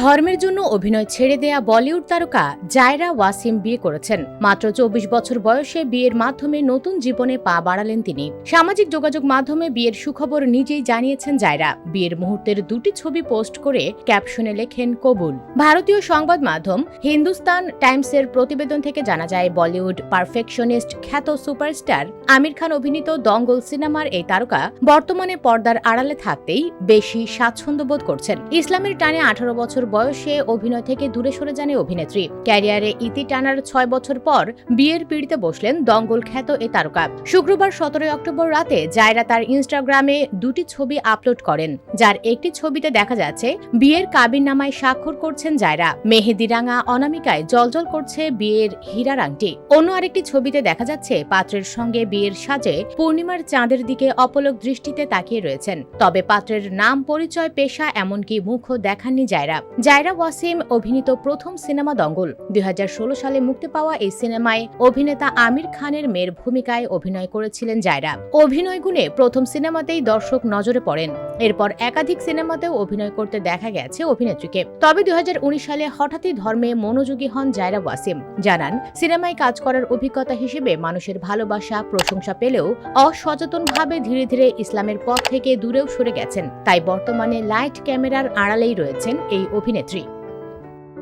ধর্মের জন্য অভিনয় ছেড়ে দেয়া বলিউড তারকা জায়রা ওয়াসিম বিয়ে করেছেন। মাত্র চব্বিশ বছর বয়সে বিয়ের মাধ্যমে নতুন জীবনে পা বাড়ালেন তিনি। সামাজিক যোগাযোগ মাধ্যমে বিয়ের সুখবর নিজেই জানিয়েছেন জায়রা। বিয়ের মুহূর্তের দুটি ছবি পোস্ট করে ক্যাপশনে লেখেন, কবুল। ভারতীয় সংবাদ মাধ্যম হিন্দুস্তান টাইমসের প্রতিবেদন থেকে জানা যায়, বলিউড পারফেকশনিস্ট খ্যাত সুপারস্টার আমির খান অভিনীত দঙ্গল সিনেমার এই তারকা বর্তমানে পর্দার আড়ালে থাকতেই বেশি স্বাচ্ছন্দ্য বোধ করছেন। ইসলামের টানে আঠারো বছর বয়সে অভিনয় থেকে দূরে সরে যান অভিনেত্রী। ক্যারিয়ারে ইতি টানার ছয় বছর পর বিয়ের পিড়িতে বসলেন দঙ্গল খ্যাত এ তারকা। শুক্রবার সতেরোই অক্টোবর রাতে জায়রা তার ইনস্টাগ্রামে দুটি ছবি আপলোড করেন, যার একটি ছবিতে দেখা যাচ্ছে বিয়ের কাবির নামায় স্বাক্ষর করছেন জায়রা। মেহেদিরাঙা অনামিকায় জলজল করছে বিয়ের হীরার আংটি অন্য আরেকটি ছবিতে দেখা যাচ্ছে পাত্রের সঙ্গে বিয়ের সাজে পূর্ণিমার চাঁদের দিকে অপলক দৃষ্টিতে তাকিয়ে রয়েছেন। তবে পাত্রের নাম পরিচয়, পেশা, এমনকি মুখও দেখাননি জায়রা। জায়রা ওয়াসিম অভিনীত প্রথম সিনেমা দঙ্গল দুই হাজার ষোলো সালে মুক্তি পাওয়া এই সিনেমায় অভিনেতা আমির খানের মেয়ের ভূমিকায় অভিনয় করেছিলেন জায়রা। অভিনয় গুণে প্রথম সিনেমাতেই দর্শক নজরে পড়েন। এরপর একাধিক সিনেমাতেও অভিনয় করতে দেখা গেছে অভিনেত্রীকে। তবে দুই সালে হঠাৎই ধর্মে মনোযোগী হন জায়রা ওয়াসিম। জানান, সিনেমায় কাজ করার অভিজ্ঞতা হিসেবে মানুষের ভালোবাসা, প্রশংসা পেলেও অসচেতনভাবে ধীরে ধীরে ইসলামের পথ থেকে দূরেও সরে গেছেন। তাই বর্তমানে লাইট ক্যামেরার আড়ালেই রয়েছেন এই অভিনেত্রী